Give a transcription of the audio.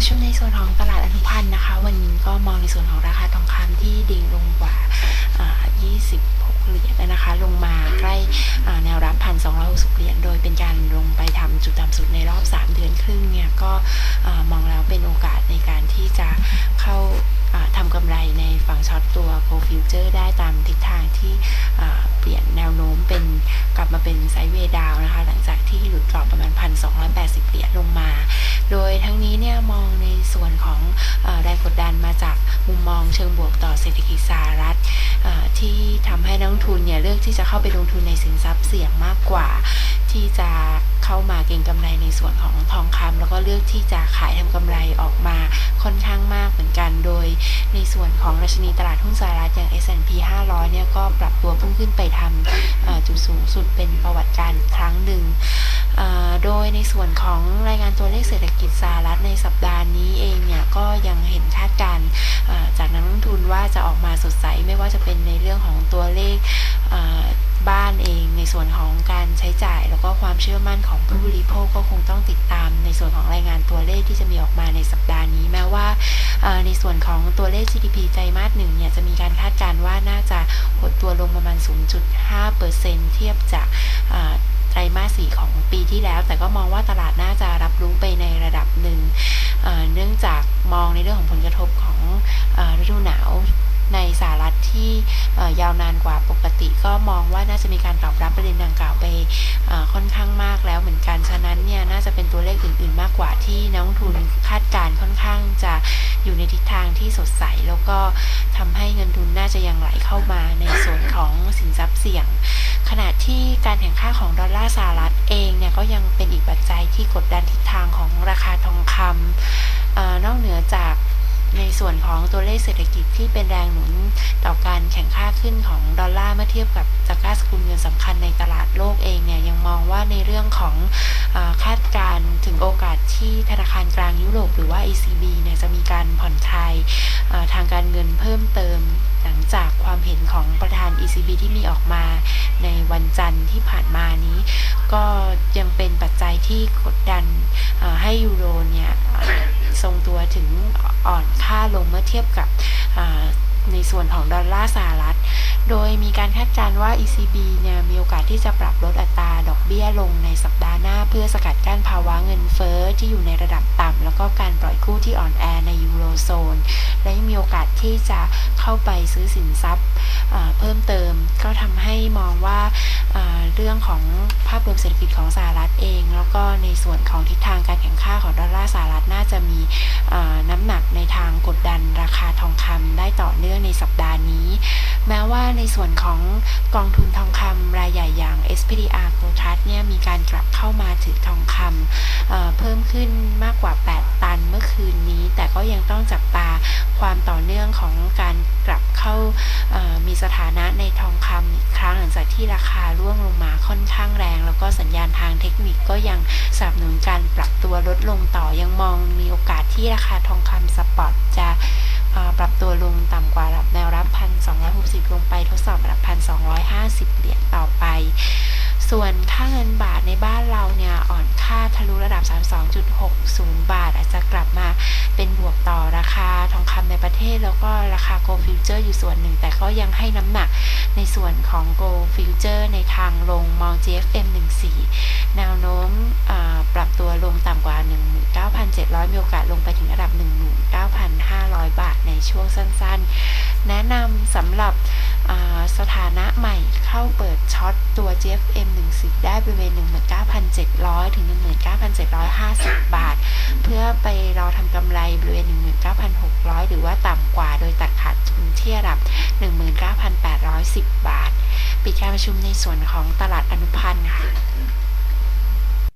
ประชุมในส่วนของตลาดอนุพันธ์นะคะ วันนี้ก็มองในส่วนของราคาทองคำที่ดิ่งลงกว่า 26 เหรียญนะคะ ลงมาใกล้แนวรับ 1,260 เหรียญ โดยเป็นการลงไปทำจุดต่ำสุดในรอบ 3 เดือนครึ่งเนี่ย ก็มองแล้วเป็นโอกาสในการที่จะเข้าทำกำไรในฝั่งช็อตตัว Gold Future ได้ตามทิศทางที่เปลี่ยนแนวโน้มเป็นกลับมาเป็นไซด์เวย์ดาวนะคะหลังจาก ที่หลุดกรอบประมาณ 1,280 เหรียญลงมา โดยทั้งนี้เนี่ยมองในส่วนของแรงกดดันมาจากมุมมองเชิงบวกต่อเศรษฐกิจสหรัฐที่ทำให้นักทุนเนี่ยเลือกที่จะเข้าไปลงทุนในสินทรัพย์เสี่ยงมากกว่าที่จะ เข้ามาเก็งกำไรในส่วนของทองคำแล้วก็เลือกที่จะขายทำกำไรออกมาค่อนข้างมากเหมือนกัน โดยในส่วนของราชนีตลาดหุ้นสหรัฐอย่าง S&P 500 เนี่ยก็ปรับตัวพุ่งขึ้นไปทำจุดสูงสุดเป็นประวัติการอีกครั้งหนึ่งโดยในส่วนของรายงานตัวเลขเศรษฐกิจสหรัฐในสัปดาห์นี้เองเนี่ยก็ยังเห็นคาดการจากนักลงทุนว่าจะออกมาสดใสไม่ว่าจะเป็นในเรื่องของ ส่วนของการใช้จ่าย แล้วก็ความเชื่อมั่นของผู้บริโภคก็คงต้องติดตาม ในส่วนของรายงานตัวเลขที่จะมีออกมาในสัปดาห์นี้แม้ว่าเอ่อในส่วนของตัวเลข GDP ไตรมาสหนึ่งเนี่ยจะมีการคาดการณ์ว่าน่าจะหดตัวลงประมาณ 0.5%เทียบจากเอ่อไตรมาส4ของปีที่แล้ว แต่ก็มองว่าตลาดน่าจะรับรู้ไปในระดับหนึ่งเอ่อเนื่องจากมองในเรื่องของผลกระทบของเออฤดูหนาว ในสหรัฐที่ยาวนานกว่าปกติ ก็มองว่าน่าจะมีการตอบรับประเด็นดังกล่าวไปค่อนข้างมากแล้วเหมือนกัน ฉะนั้นเนี่ยน่าจะเป็นตัวเลขอื่น ๆ มากกว่าที่นักลงทุนคาดการณ์ค่อนข้างจะอยู่ในทิศทางที่สดใส แล้วก็ทำให้เงินทุนน่าจะยังไหลเข้ามาในส่วนของสินทรัพย์เสี่ยง ขณะที่การแข่งข้าของดอลลาร์สหรัฐเองเนี่ยก็ยังเป็นอีกปัจจัยที่กดดันทิศทางของราคาทองคำอนอกเหนือจากในส่วนของตัวเลขเศรษฐกิจที่เป็นแรงหนุน ต่อการแข่งข้าขึ้นของดอลลาร์เมื่อเทียบกับตราก้าสกุลเงินสำคัญในตลาดโลกเองเนี่ยยังมองว่าในเรื่องของอคาดการณ์ถึงโอกาสที่ธนาคารกลางยุโรปหรือว่า ECB เนี่ยจะมีการผ่อนคลายทางการเงินเพิ่มเติมหลังจากความเห็นของประธาน ECB ที่มีออกมาในวันจันทร์ที่ผ่านมานี้ ก็ยังเป็นปัจจัยที่กดดันให้ยูโรเนี่ยทรงตัวถึงอ่อนค่าลงเมื่อเทียบกับ ในส่วนของดอลลาร์สหรัฐ โดยมีการคาดการณ์ว่า ECB เนี่ยมีโอกาสที่จะปรับลดอัตราดอกเบี้ยลงในสัปดาห์หน้า เพื่อสกัดกั้นภาวะเงินเฟ้อที่อยู่ในระดับต่ำแล้วก็การปล่อยกู้ที่อ่อนแอในยูโรโซน และยังมีโอกาสที่จะเข้าไปซื้อสินทรัพย์เพิ่มเติม ก็ทำให้มองว่าเรื่องของภาพรวมเศรษฐกิจของสหรัฐเอง แล้วก็ในส่วนของทิศทางการแข่งข้าของดอลลาร์สหรัฐน่าจะมีน้ำหนักในทางกดดันราคาทองคำ ต่อเนื่องในสัปดาห์นี้ แม้ว่าในส่วนของกองทุนทองคำรายใหญ่อย่าง SPDR Gold Trust เนี่ยมีการกลับเข้ามาถือทองคำเเพิ่มขึ้นมากกว่า 8 ตันเมื่อคืนนี้ แต่ก็ยังต้องจับตาความต่อเนื่องของการกลับเข้ามีสถานะในทองคำอีกครั้งหลังจากที่ราคาร่วงลงมาค่อนข้างแรง แล้วก็สัญญาณทางเทคนิคก็ยังสนับสนุนการปรับตัวลดลงต่อยังมองมีโอกาสที่ราคาทองคำสปอตจะ ปรับตัวลงต่ำกว่าระดับแนวรับ 1,260 ลงไปทดสอบระดับ 1,250 เหรียญต่อไป ส่วนค่าเงินบาทในบ้านเราเนี่ย อ่อนค่าทะลุระดับ 32.60 บาท อาจจะกลับมาเป็นบวกต่อราคาทองคำในประเทศ แล้วก็ราคา Gold Future อยู่ส่วนหนึ่ง แต่ก็ยังให้น้ำหนักในส่วนของ Gold Future ในทางลงมอง GFM 14แนวโน้มปรับตัวลงต่ำกว่า 19,700 มีโอกาสลงไปถึงระดับ 19,500บาทใน ช่วงสั้นๆ แนะนำสำหรับสถานะใหม่เข้าเปิดช็อตตัว GFM 10ได้บริเวณ 19,700 ถึง 19,750 บาท เพื่อไปรอทำกำไรบริเวณ 19,600 หรือว่าต่ำกว่าโดยตัดขาดทุนที่ระดับ 19,810 บาท ปิดการประชุมในส่วนของตลาดอนุพันธ์ค่ะ